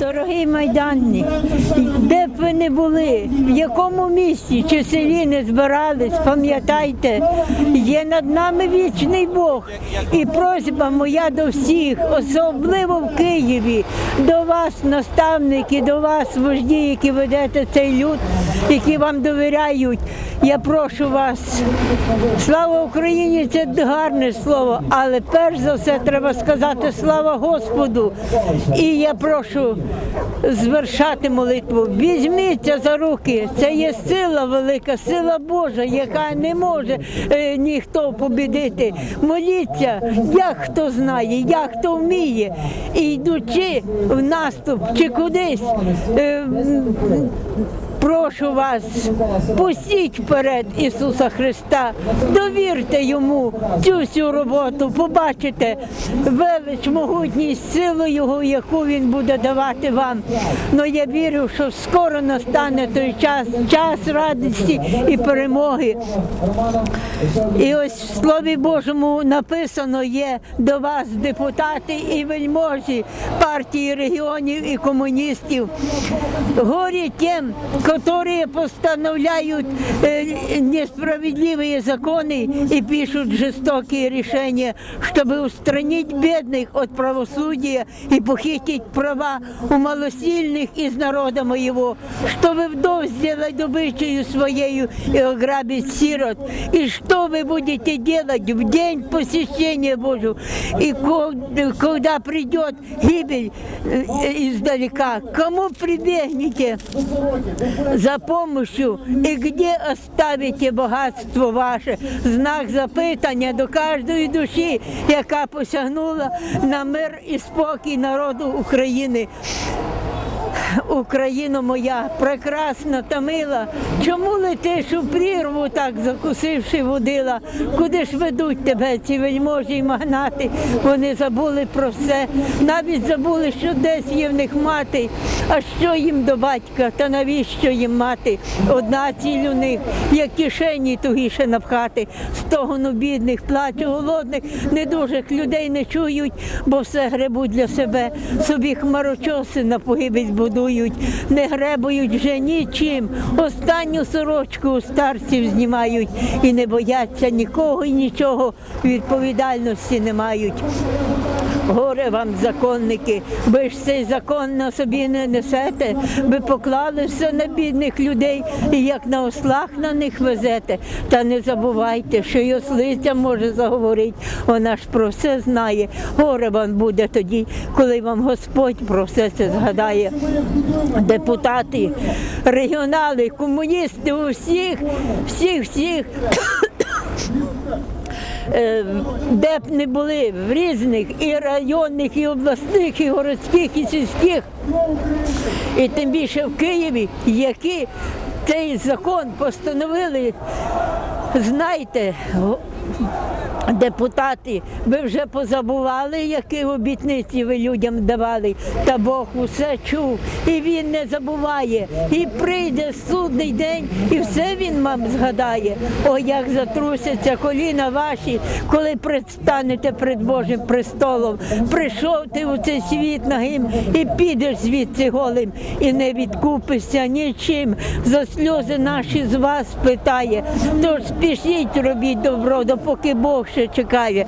Дорогий майданник, де б ви не були, в якому місті чи селі не збирались, пам'ятайте, є над нами вічний Бог. І просьба моя до всіх, особливо в Києві, до вас, наставники, до вас, вожді, які ведете цей люд, які вам довіряють. Я прошу вас, слава Україні, це гарне слово, але перш за все треба сказати слава Господу. І я прошу звершати молитву. Візьміться за руки. Це є сила велика, сила Божа, яка не може е, ніхто побідити. Моліться, як хто знає, як хто вміє. І йдучи в наступ чи кудись. е, Прошу вас, пустіть вперед Ісуса Христа, довірте йому цю всю роботу, побачите велич, могутність, силу Його, яку Він буде давати вам. Ну я вірю, що скоро настане той час, час радості і перемоги. І ось в Слові Божому написано є до вас, депутати і вельможі партії регіонів і комуністів. Горе тем, которые постановляют э, несправедливые законы и пишут жестокие решения, чтобы устранить бедных от правосудия и похитить права у малосильных из народа моего, чтобы вдов сделать добычею своею и ограбить сирот. И что вы будете делать в день посещения Божьего? И ко- когда придет гибель э, издалека, к кому прибегнете За помощью и где оставите богатство ваше? Знак запитання до кожної душі, яка посягнула на мир і спокій народу України. Україно моя, прекрасна та мила, чому летиш у прірву, так закусивши водила? Куди ж ведуть тебе ці вельможі й магнати? Вони забули про все, навіть забули, що десь є в них мати. А що їм до батька? Та навіщо їм мати? Одна ціль у них, як кишені тугіше напхати, стогону бідних, плачу голодних, недужих людей не чують, бо все гребуть для себе. Собі хмарочоси на погибель будують, не гребують вже нічим. Останню сорочку у старців знімають і не бояться нікого і нічого, відповідальності не мають. Горе вам, законники, ви ж цей закон на собі не несете, ви поклали все на бідних людей і як на ослах на них везете. Та не забувайте, що й ослиця може заговорити, вона ж про все знає. Горе вам буде тоді, коли вам Господь про все це згадає. Депутати, регіонали, комуністи, усіх, всіх, всіх де б не були в різних і районних, і обласних, і городських, і сільських, і тим більше в Києві, які цей закон постановили, знайте. Депутати, ви вже позабували, які обітниці ви людям давали, та Бог усе чув, і він не забуває. І прийде судний день, і все він вам згадає. О, як затрусяться коліна ваші, коли предстанете перед Божим престолом. Прийшов ти у цей світ нагим і підеш звідси голим, і не відкупишся нічим. За сльози наші з вас питає. Тож спішіть робіть добро, допоки Бог ще чекає.